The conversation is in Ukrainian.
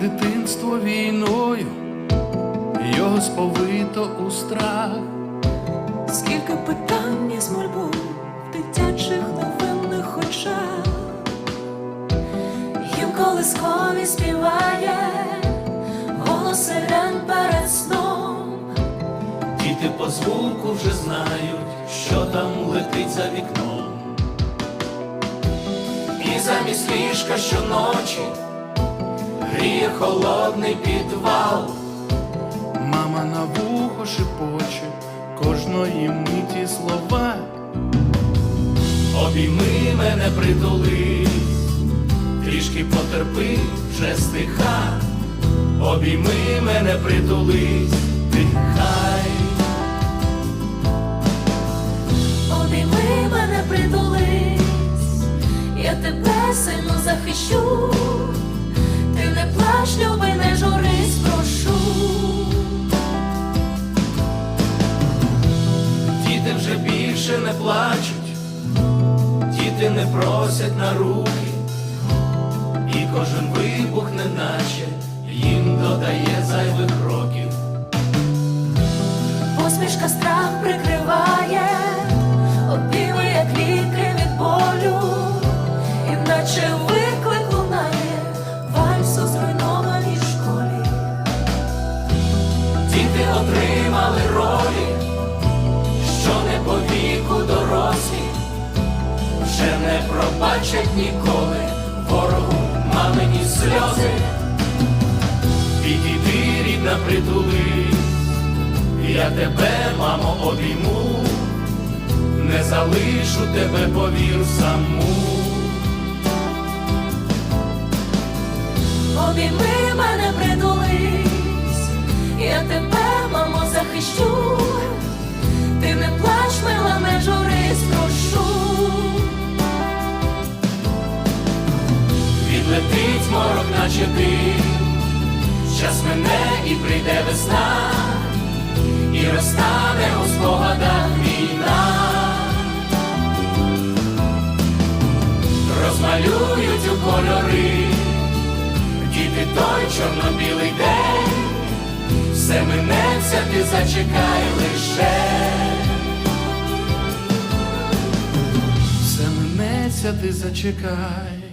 дитинство війною, його сповито у страх. Скільки питань із мольбу в дитячих невинних очах, їм колискові співає голос сирен перед сном. Діти по звуку вже знають, що там летить за вікном. І замість ліжка щоночі гріє холодний підвал. Мама на вухо шепоче кожної миті слова. Обійми мене притулись, трішки потерпи, вже стиха. Обійми мене притулись, дихай. Обійми мене притулись, я тебе сильно захищу. Більше не плачуть, діти не просять на руки, і кожен вибух неначе їм додає зайвих років. Посмішка страх прикриває, обійми, як ліки від болю, іначе виклик лунає вальс у зруйнованій школі. Діти отримали ролі, віку дорослі, вже не пробачать ніколи ворогу мамині сльози. Підійди, рідна, притулись, я тебе, мамо, обійму, не залишу тебе, повір саму. Обійми Відлетить морок, наче дим, час мене і прийде весна, і розтане у спогадах війна, розмалюють у кольори, діти той чорно-білий день, все минеться, ти зачекай лише. Все минеться, ти зачекай.